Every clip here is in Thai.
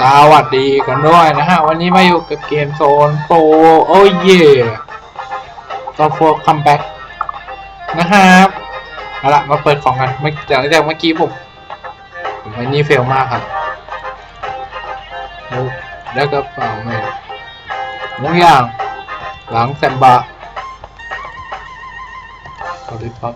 สวัสดีกันด้วยนะฮะ วันนี้มาอยู่กับเกมโซนโปรโอ้เย่โซนโฟคัมแบ็กนะครับเอาละมาเปิดของกันเมื่อจากจากเมื่อกี้ผมมวันนี้เฟลมากครับ แล้วก็เปล่าไม่ทุกอย่าง หลังแซมบะสวัสดีครับ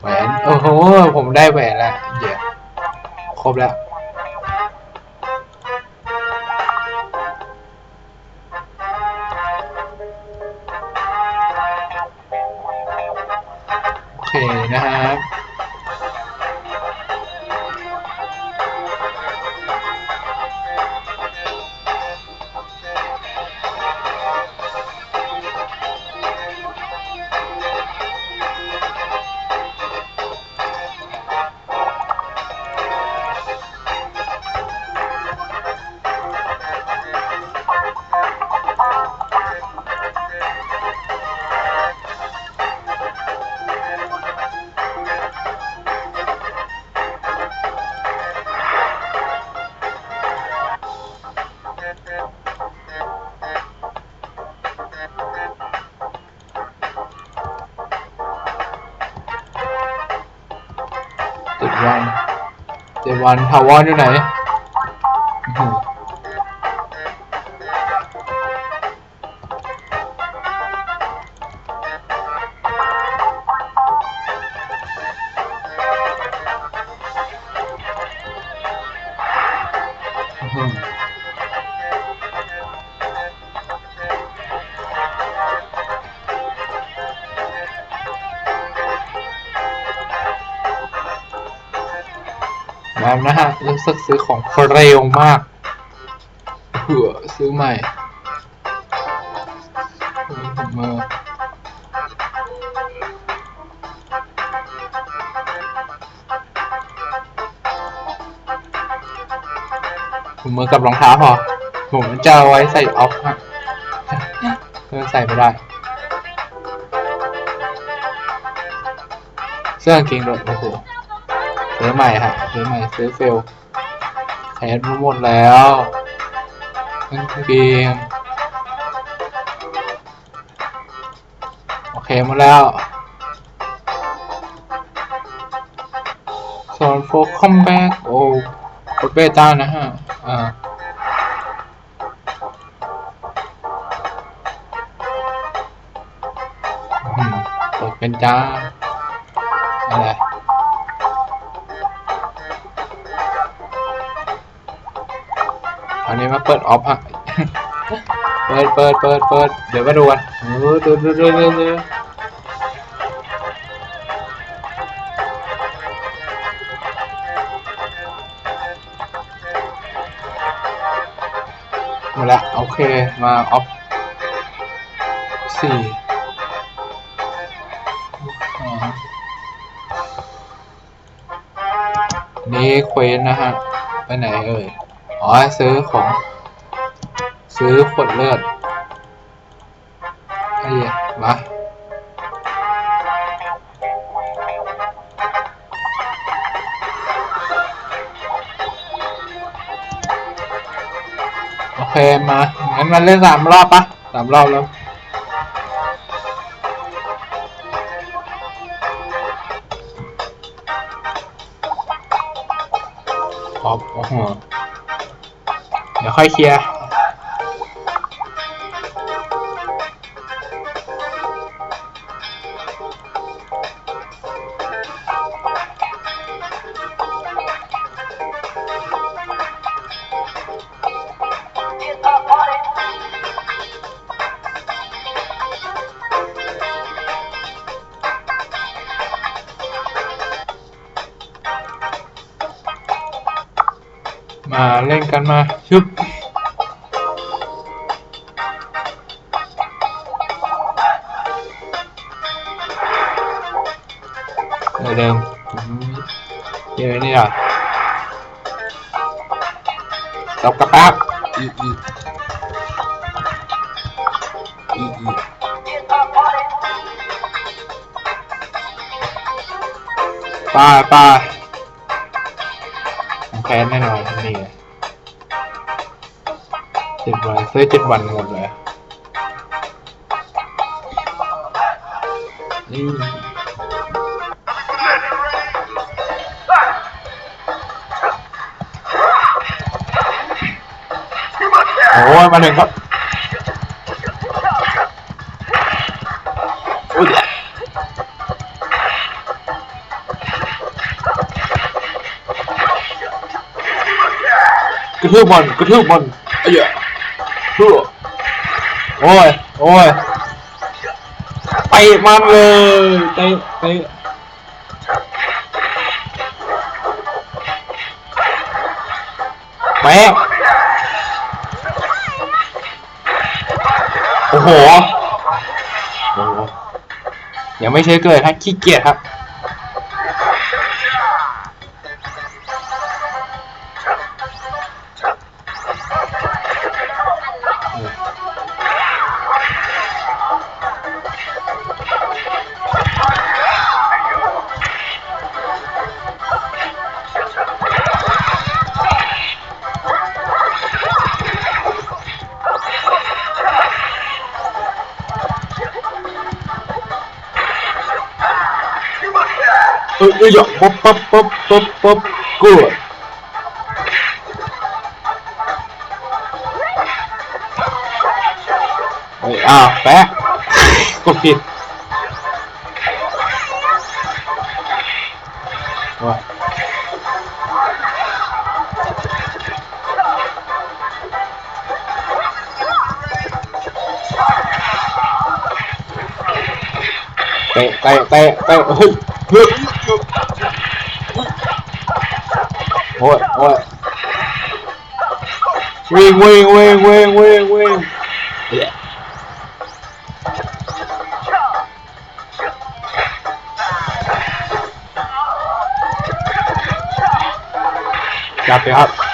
แหวน โอ้โห ผมได้แหวนแล้วเยวครบแล้ว เคนะครับ วันถาวรอยู่ไหน แบบนะฮะรู้สึกซื้อของเร็วมากเผื่อซื้อใหม่ผมมาผมมือกับรองเท้าพอผมจะเอาไว้ใส่ออฟฮะเพื่อใส่ไม่ได้ เสื้อกางเกงด้วยโอ้โห ซื้อใหม่ฮะซื้อใหม่ซื้อเฟลแขนหมดแล้วกางเกงโอเคหมดแล้วส่วนโฟกัมแบ็กโอ้กดเบต้านะฮะ อ่าอืมเปิดเป็นจ้า อันนี้มาเปิดออฟฮะเปิดเปิดเปิดเปิดเดี๋ยวมาดูกันเออดูดูดูดูดูหมดละโอเคมาออฟสี่อ่านี่เควสนะฮะ ไปไหนเอ่ย อ๋อ ซื้อของ ซื้อขวดเลือดไอ้เหี้ยมาโอเค มา งั้นมาเล่นสามรอบปะสามรอบแล้วออกโอ้โห ดี๋ยวค่อยเคลียร์มาเล่นกันมาชึบ ตบกระปักอีอีอีอีป้าป้าของแค้นแน่นอนนี่ไงเจ็ดวันซื้อเจ็ดวันหมดเลย โอ้ยมาหนึ่งครับอุ้ยกระทืบบอลก โหโอ้โหยังไม่ใช่เกิดครับขี้เกียจครับ เอ้ยเอ้ยปั๊บปั๊บปั๊บปั๊บปั๊บกูดเฮ้ยอ้าวแปะกดผิด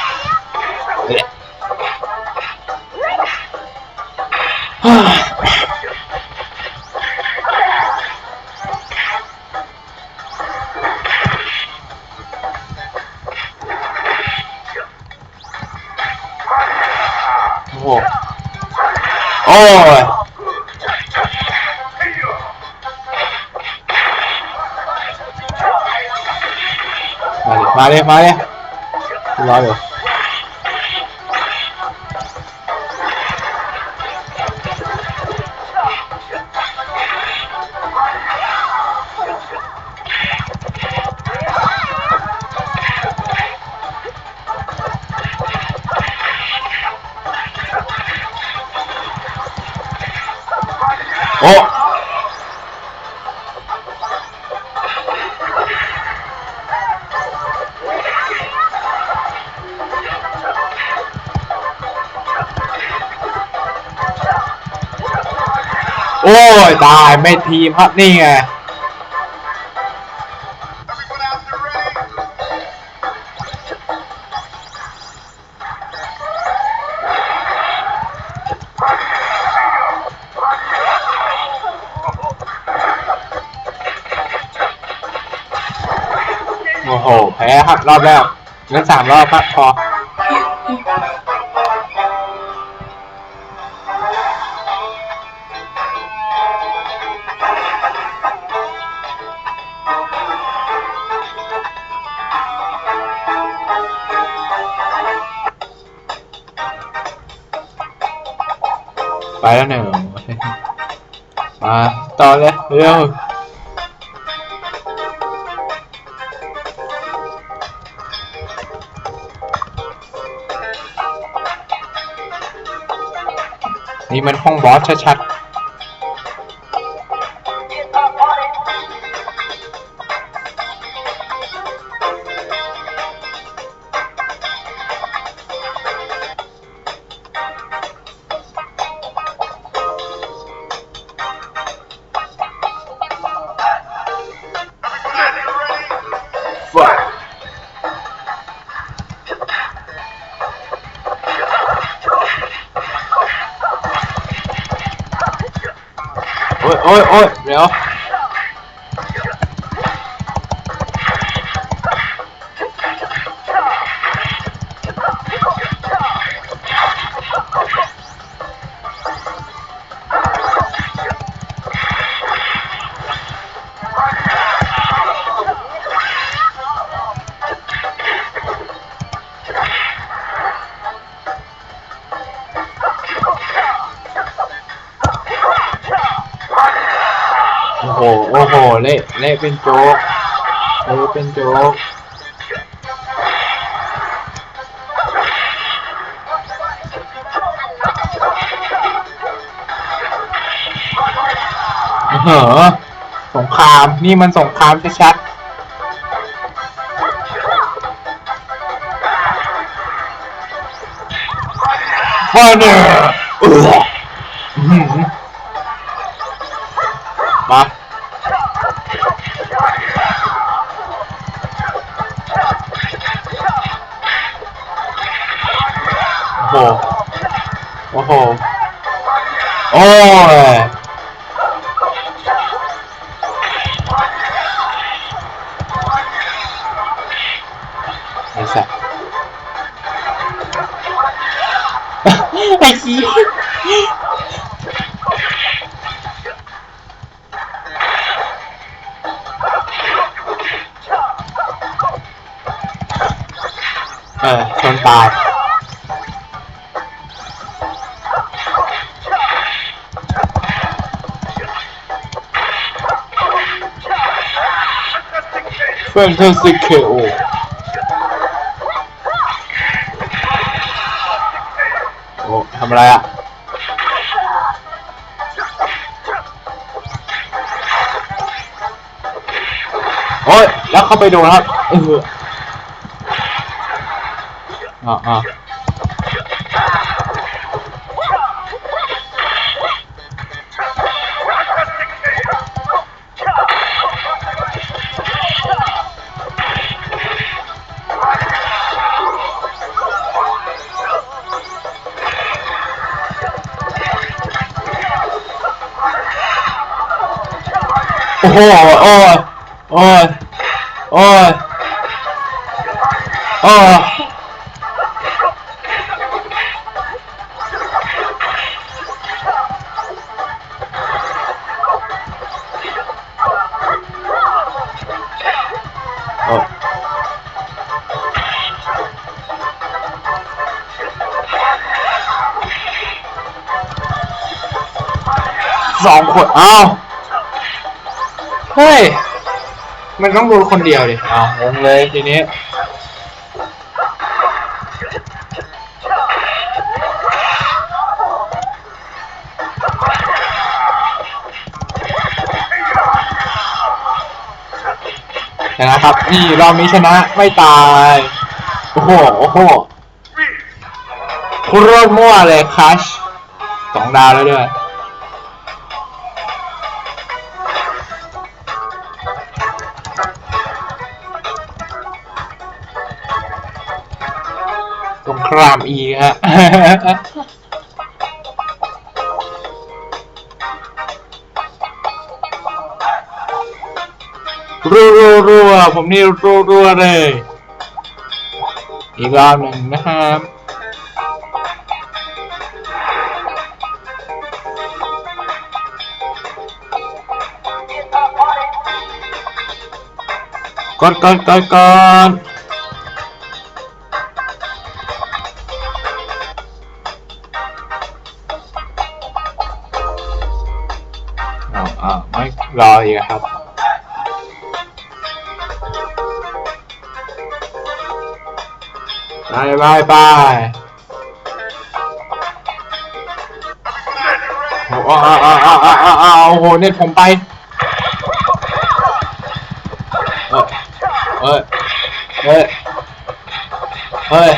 โอ้ยม ยตายไม่ทีมครับนี่ไงโอ้โหแพ้ครับรอบแรกงั้นสามรอบครับพอ ไปแล้วหนึ่งมาต่อเลยเร็วนี่มันห้องบอสชัดๆ โอ้ย อ้ยโอ้โหโอ้โหเละเละเป็นโจ๊กเละเป็นโจ๊กเหอสงครามนี่มันสงครามชัดๆฟาเนอร์ ห โอ้โห โอ้ยไอ้สัสไอ้ขี้เออชนตาย เฟนเทอร์ซิเคโอโอ้ทำอะไรอะโอ้ยแล้วเข้าไปดูครับเอออ่าอ่า โอ้โหโอ้ยโมันต้องโดนคนเดียวดิอ้าวงงเลยทีนี้ ชนะครับ นี่รอบนี้ชนะไม่ตาย โอ้โห โอ้โหคุณโรดมั่วเลยคัชสองดาวแล้วด้วย รามอีฮะ รัวรัวรัวผมนี่รัวรัวเลย อีกรอบหนึ่งนะครับกดกดกดกด รออีกครับ ไปไปไปโอ้โหอ้าวอ้าวอ้าวอ้าวอ้าวอ้าโอ้โหเน็ตผมไป เอ้ยเอ้ยเอ้ยเอ้ย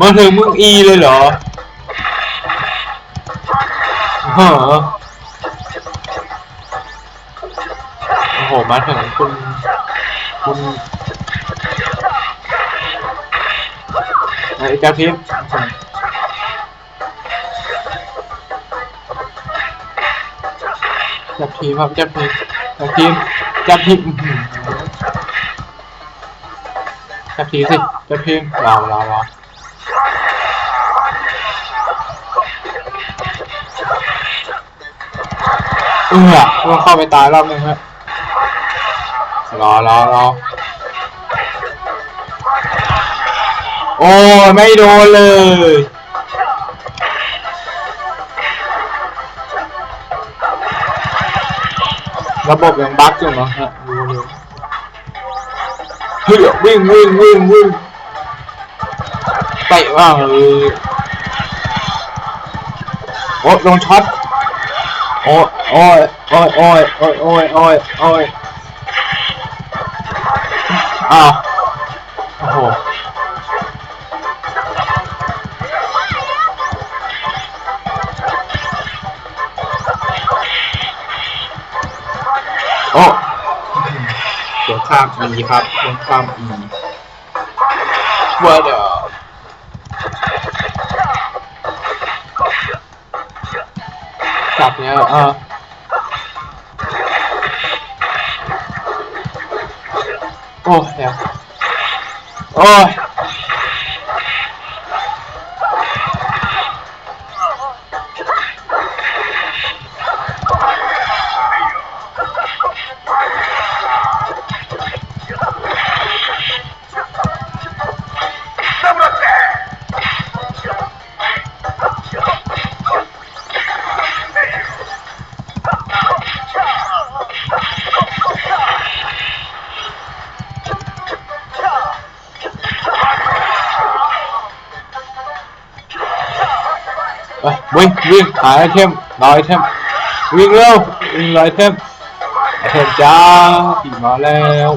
มาถึงมึงอีเลยเหรอเห รอโอ้โหมาถึงคุณคุณไอ้จ้าพิมจับทีมครับจับทีมจับทีมจับทีมจับทีมสิจับทีมรอรอรอเออต้องเข้าไปตายรอบนึงฮะ รอรอรอโอ้ไม่โดนเลย ระบบยังบั๊กอยู่เนาะฮะดูดูเฮ้ยวิ่งวิ่งวิ่งวิ่งเตะว่างเลยโอ้ลงช็อตโอ้โอ้ยโอ้ยโอ้ยโอ้ยโอ้ยโอ้ย อ้ยอ้าวโอ้โหโอ้เดี๋ยวข้ามอีครับเดี๋ยวข้ามอีว่าเดี๋ยวจับเนี้ยเออ Oh, é. Oh, ไปวิ่งวิ่งหาไอเทมรอไอเทมวิ่งเร็ววิ่งรอไอเทมไอเทมจ้าผีมาแล้ว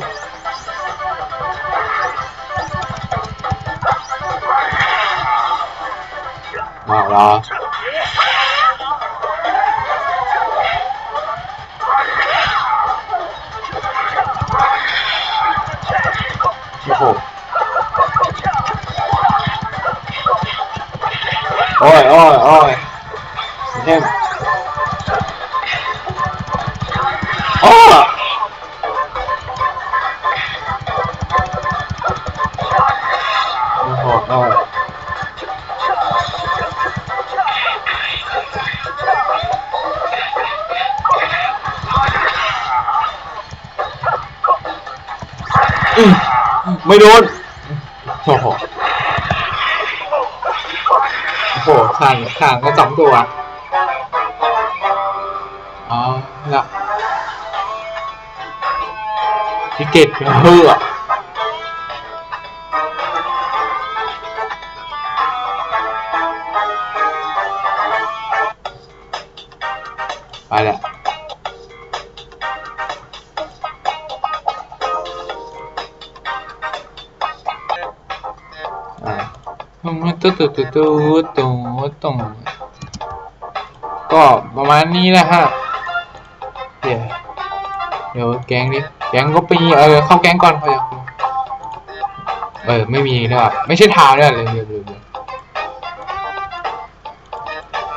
ไม่โดนโอ้โหโอ้โหข่างข่างก็สองตัว อ๋อละพิเกตเพื่อ ตุ๊ดตุ๊ดตุ๊ดตุ๊ดตุ๊ดตุ๊ดก็ประมาณนี้นะฮะเดี๋ยวเดี๋ยวแก๊งดิแก๊งก็ปีเออเข้าแก๊งก่อนเขาอยากเออไม่มีด้วยว่ะไม่ใช่ทาวด้วยเลยเดี๋ยเดี๋ยวเดี๋ยว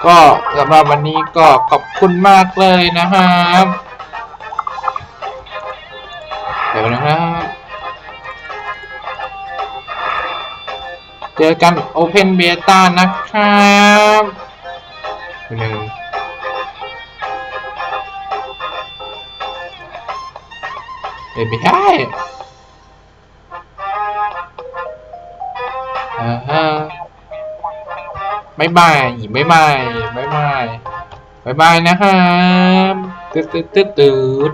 ก็สำหรับวันนี้ก็ขอบคุณมากเลยนะครับ เจอกัน Open Beta นะครับหนึ่งเดี๋ยวไม่ได้อ่าฮะบายบายบ๊ายบายบายบายบายบายนะครับ ตึ๊ดตึ๊ดตึ๊ดตึ๊ด